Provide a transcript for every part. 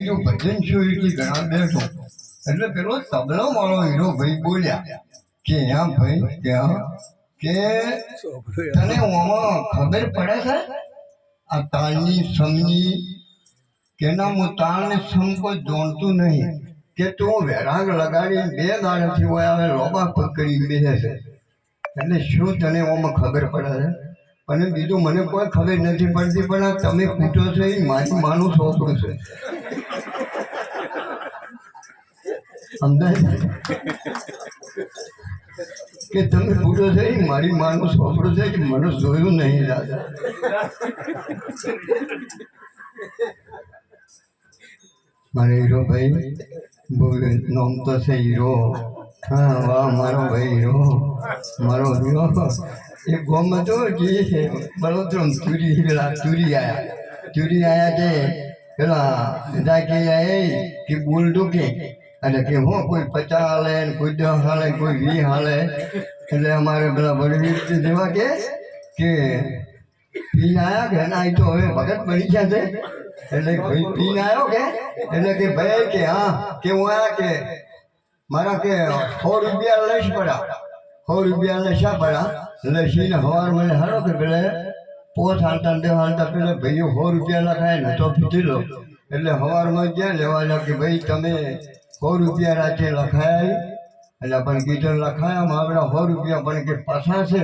એનું ભજન એટલે ઘણા બેઠો. એટલે પેલો તબલો વાળો હીરો ભાઈ બોલ્યા કે, હા ભાઈ કે હા કે તને ઓમાં ખબર પડે છે? આ તાળની સમની કે ના હું તાળ ને સમ કોઈ જોણતું નહીં. કે તું વેરાગ લગાડી બે દાડાથી હોય હવે લોબા પકડી બેસે છે. એટલે શું તને ઓમાં ખબર પડે છે? અને બીજું મને કોઈ ખબર નથી પડતી, પણ આ તમે પૂછો છો એ મારી માનું છોકરું છે. સમજાય કે તમે પૂછો છો એ મારી માનું છોકરું છે કે મને જોયું નહીં દાદા? મારે હીરો ભાઈ, બોલ, નોમ તો છે હીરો. હા, વાહ, મારો ભાઈ હીરો મારો એ ગોમ હતો કે છે બળોતરમ ચૂરી પેલા ચૂરી આવ્યા ચૂરી આવ્યા કે પેલા બધા કે કે બોલ કે એટલે કે હું, કોઈ પચાસ હાલે કોઈ દસ હાલે કોઈ વી હાલે. એટલે અમારે પેલા વડવીર જેવા કે કે પીને આયા કે, ના તો હવે ભગત બની ગયા છે. એટલે ભાઈ પીને આવ્યો કે? એટલે કે ભાઈ કે, હા, કે હું આયા કે મારા કે સો રૂપિયા લઈશ પડ્યા. સો રૂપિયા લઈશા પડ્યા? લઈશીને હવાર મને હારો કે પેલે પોત હાલતા દેવા હાલતા પેલે ભાઈઓ સો રૂપિયા લખાય ને તો પીધી લો. એટલે હવારમાં ક્યાં લેવા કે ભાઈ તમે સો રૂપિયા રાતે લખાય? એટલે પણ કીધું લખાયા આપણા સો રૂપિયા પણ કે પાછા છે.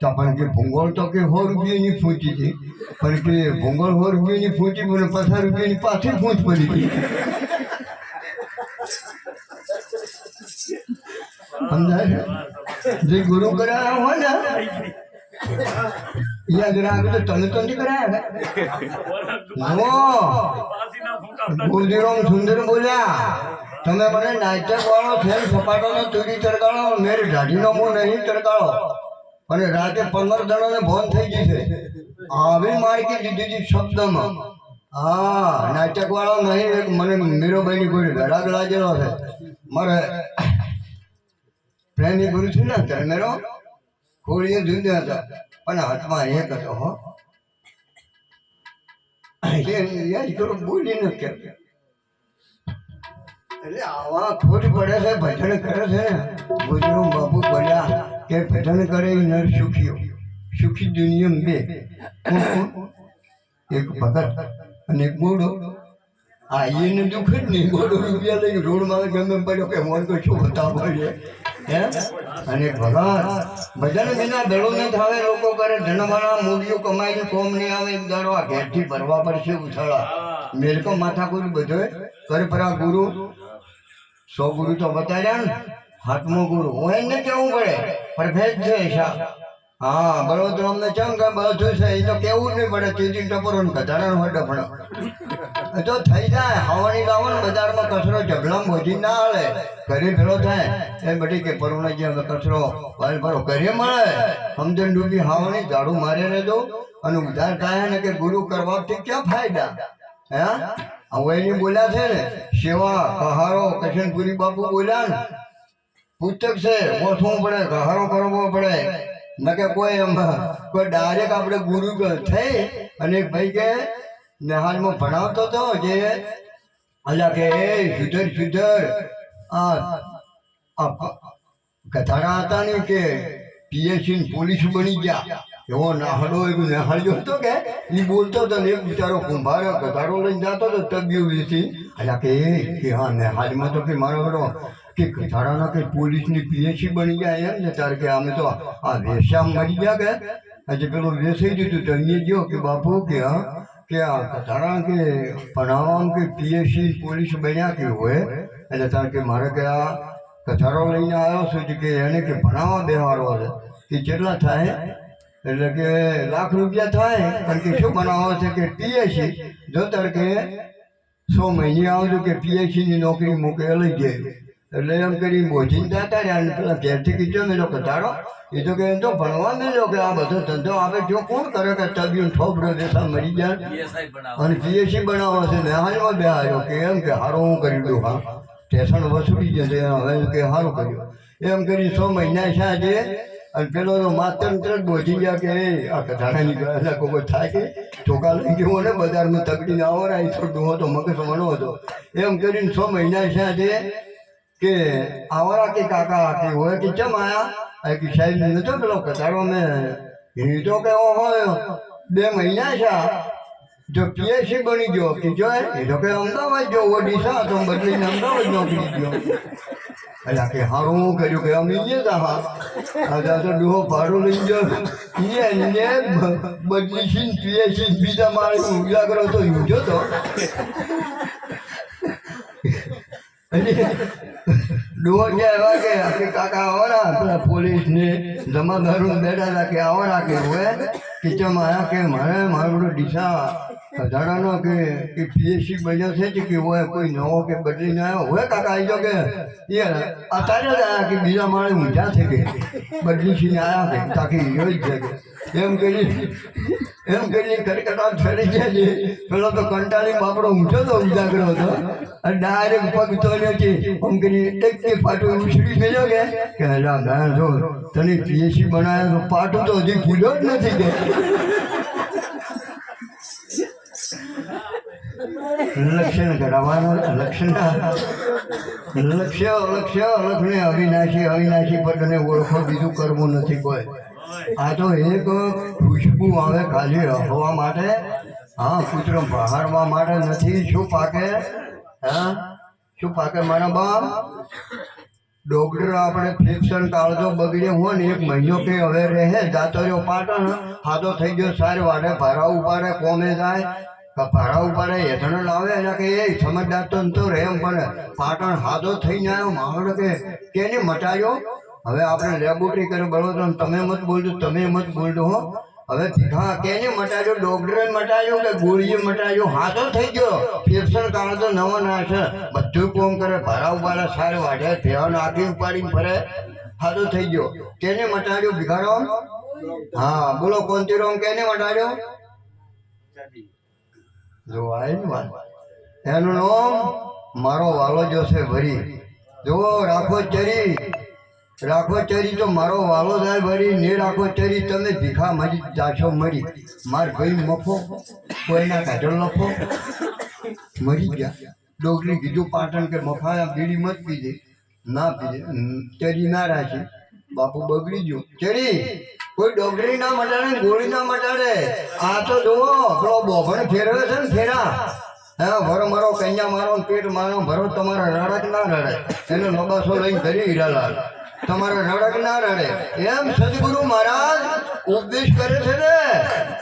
તો પણ કે ભૂંગોળ તો કે સો રૂપિયાની ફૂંચી હતી. પણ કે ભૂંગોળ સો રૂપિયાની ફૂંચી, પણ પચાસ રૂપિયાની પાછી ફૂંચ પડી હતી. સમજાય? જે ગુરુ કરાયા હોય ને યાદ રાખજો અને રાતે પંદર જણાને ભોન થઈ છે. આવી માર્કી દીધી શબ્દમાં. હા નાટક વાળો નહીં મને મીરોભાઈની કોઈ ઘરાક લાગેલો છે. મારે પ્રેમી ગુરુ છું ને ધર્મેરો કોળીએ જુદા હતા, પણ હાથમાં એક હતો હો. યાદ કરો, બોલી ન એટલે આવા ખોટ પડે છે, ભજન કરે છે. ગુજરું બાપુ બોલ્યા કે ભજન કરે નર સુખી દુનિયા બે? એક ભગત અને એક ગોડો આ એને દુઃખ જ નહીં, ગોડો રૂપિયા લઈ રોડમાં ગમે પડ્યો કે મોર તો શું બતાવો છે? હે? અને ભગવાન ભજન વિના દડો ન થાવે લોકો કરે ધનવાળા મૂડીઓ કમાઈને કોમ નહીં આવે, એક દાડો આ ઘેરથી ભરવા પડશે ઉછળા મેલકો માથા ગુરુ બધો કરે પરા ગુરુ, સો ગુરુ તો બતાડ્યા ને, હાથમો ગુરુ. હું એને કેવું પડે? પરફેક્ટ છે શા હા બરોબર અમને ચમ કે બધું છે એ તો કેવું નહીં પડે ચીજી ટપરો ને કધાડા હોય ડફણો એ તો થઈ જાય. હવાની લાવો બજારમાં કચરો જબલામ ભોજી ના હાલે. ઘરે ભેળો થાય. એ બધી કે પરુણા જે હવે કચરો વાલ ભરો ઘરે મળે. સમજણ ડૂબી હાવણી ઝાડુ મારે રહેજો. અને ઉધાર થાય ને કે ગુરુ કરવાથી ક્યાં ફાયદા? હે? હવે એની બોલ્યા છે ને, સેવા કહારો કશનપુરી બાપુ બોલ્યા ને. પુસ્તક છે ગોઠવું પડે કહારો કરવો પડે. ન કે કોઈ એમ, કોઈ ડાયરેક્ટ આપણે ગુરુ થઈ અને ભાઈ કે નિહાલમાં ભણાવતો હતો જે અલ્યા કે, એ સુધર સુધર આ કથારા હતા ને કે, પીએસસી પોલીસ બની ગયા. એવો નાહડો એવું નાહડ્યો હતો કે એ બોલતો હતો ને એક બિચારો કુંભાર કથારો લઈને જતો હતો તબ્યુ વેચી અલ્યા કે, એ, કે હા, નેહાલમાં તો કે મારો બેટો કે કથારાના કે પોલીસની પીએસસી બની ગયા એમ ને, તારે કે અમે તો આ વેશ્યા મરી ગયા કે? આજે પેલો વેસાઈ દીધું તો અહીંયા ગયો કે બાપુ, કે હા? કે કથારા કે ભણાવવામાં કે પીએસસી પોલીસ બન્યા કે હોય, એટલે કારણ કે મારે કે આ કથારો લઈને આવ્યો છું કે એને કે ભણાવવા બેહાડવા છે. કે કેટલા થાય, એટલે કે લાખ રૂપિયા થાય, કારણ કે શું બનાવો છે કે પીએસસી, જો તાર કે સો મહિને આવજો કે પીએસસીની નોકરી મૂકે લઈ જાય. એટલે એમ કરી જતા રહ્યા અને પેલા ઘેરથી કીધો મેં લોકો તારો એ તો કે એમ તો ભણવા મેળ્યો કે આ બધો ધંધો આવે જો કોણ કરે કે તબિયું ઠોપડો દેશા મરી જાય? અને પીએસસી બનાવો છે ને હાલમાં બે આવ્યો કે એમ કે હારો હું કરી દઉં હા. સ્ટેશન વસૂલી જશે હવે કે સારું કર્યું. એમ કરી સો મહિના છે આજે અને પેલો તો માત્ર ને બોજી ગયા કે "એ, આ કઢાણાની ગયા કોઈ થાય કે? ચોખા લઈ ગયો ને બજારમાં તકડીને આવો ને અહીં થોડું ડોહો તો મગજ મનો હતો. એમ કરીને છ મહિના છે કે આવરા કે કાકા કે હોય કે કેમ આયા? કે સાહેબ નતો પેલો કચારો મેં એ તો કે હોય. બે મહિના છે જો પીએસસી બની ગયો, કે જો એ તો કે અમદાવાદ જો ઓડિશા તો બદલીને અમદાવાદ નોકરી ગયો. એટલે કે હારું હું કર્યું, કે અમે ગયા તા હા. આજે તો ડોહો ભાડું લઈ ગયો. એ ને બદલી છીન પીએસસી બીજા માળે ઉજાગરો તો યુજો તો. ડોહો કે એવા કે કાકા આવવાના પેલા પોલીસને જમાદારો બેઠા કે આવવાના કે હોય કે મારે, મારો બધો ડીસા કઢાડાનો કે કે પીએસસી બન્યો છે કે હોય કોઈ નવો કે બદલીને આવ્યો? હોય કાકા આવી જાઓ કે એ અત્યારે જ આવ્યા કે બીજા માળે ઊંઝા થઈ કે બદલી છીને આવ્યા કે તાકી જોઈ છે એમ કરી, એમ કરીને કટકટાટ ફરી ગયા છે. પેલો તો કંટાળી બાપડો ઊંચો તો ઉજાગરો હતો. અને ડાયરેક્ટ પગ તોડ્યો છે. એમ કરી એક કે પાટું ઉછળી ગયો કે કે અલા ગાય જો, તને પીએસસી બનાવ્યો તો પાટું તો હજી ભૂલ્યો જ નથી કે. લક્ષણ કરાવવાનો લક્ષણ. લક્ષ્ય લક્ષ્ય લક્ષ્ય અવિનાશી અવિનાશી તને ઓળખો, બીજું કરવું નથી કોઈ. આ તો એક ખુશ્બુ આવે ખાલી હવા માટે. હા કૂતરો બહારવા માટે નથી. શું પાકે? હા? શું પાકે મારા બાપ? ડોક્ટર, આપણે ફિક્સન કાળજો બગડે હોય ને એક મહિનો કે હવે રહે જાતો રહ્યો પાટણ, હાથો થઈ ગયો, સારી વાડે ભાડા ઉપાડે, કોમે જાય ભાડા ઉપાડે હેઠળ લાવે એટલે કે એ સમજદાર તો ન તો રહે એમ, પણ પાટણ હાદો થઈને આવ્યો માહોલ કે કેને મટાયો હવે આપણે લેબોરેટરી કરે તો તમે મત બોલજો, તમે મત બોલજો હો. હવે હા, કેને મટાડ્યો? ડોક્ટરે મટાડ્યો કે ગોળીએ મટાડ્યો? હાથો થઈ ગયો. ફેફસર કાળ તો નવો ના છે. બધું કોમ કરે ભારા ઉપાડે, સાર વાઢે ફેવાનો આગી ઉપાડીને ફરે. હાથો થઈ ગયો. કેને મટાડ્યો? ભિખારો હા, બોલો કોનથી રોમ? કેને મટાડ્યો? જો આય ને વાત એનું નામ મારો વાલો જોશે ભરી જુઓ રાખો ચરી રાખો ચરી તો મારો વાલો થાય ભરી ને રાખો ચરી તમે ભીખા મરી જાશો મરી. માર ભાઈ મફો, કોઈના કાઢલ લફો મરી ગયા. ડોકરી કીધું પાટણ કે મફાયા બીડી મત પીજે. ના પીજે. ચરી ના રાખી બાપુ બગડી ગયો. ચરી! કોઈ ડોગરી ના મટાડે ગોળી ના મટાડે. આ તો જુઓ પેલો બોભણ ફેરવે છે ને ફેરા. હા, ભરો મારો કૈયા મારો પેટ મારો, ભરો તમારા રડક ના રડે. એને લબાસો લઈને ધરી હીરાલાલ. તમારા રડક ના રડે. એમ સદગુરુ મહારાજ ઉપદેશ કરે છે ને,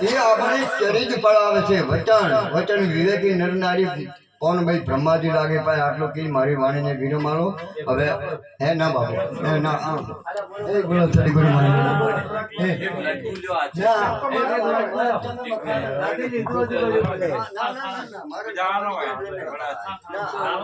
એ આપણે ચરિત પડાવે છે. વચન વચન વિવેકી નર નારી કોણ ભાઈ બ્રહ્માજી લાગે ભાઈ આટલું કી મારી વાણીને વિરો મારો હવે હે ના બાપુ હે ના એ બોલો સદગુરુ મહારાજ હે ના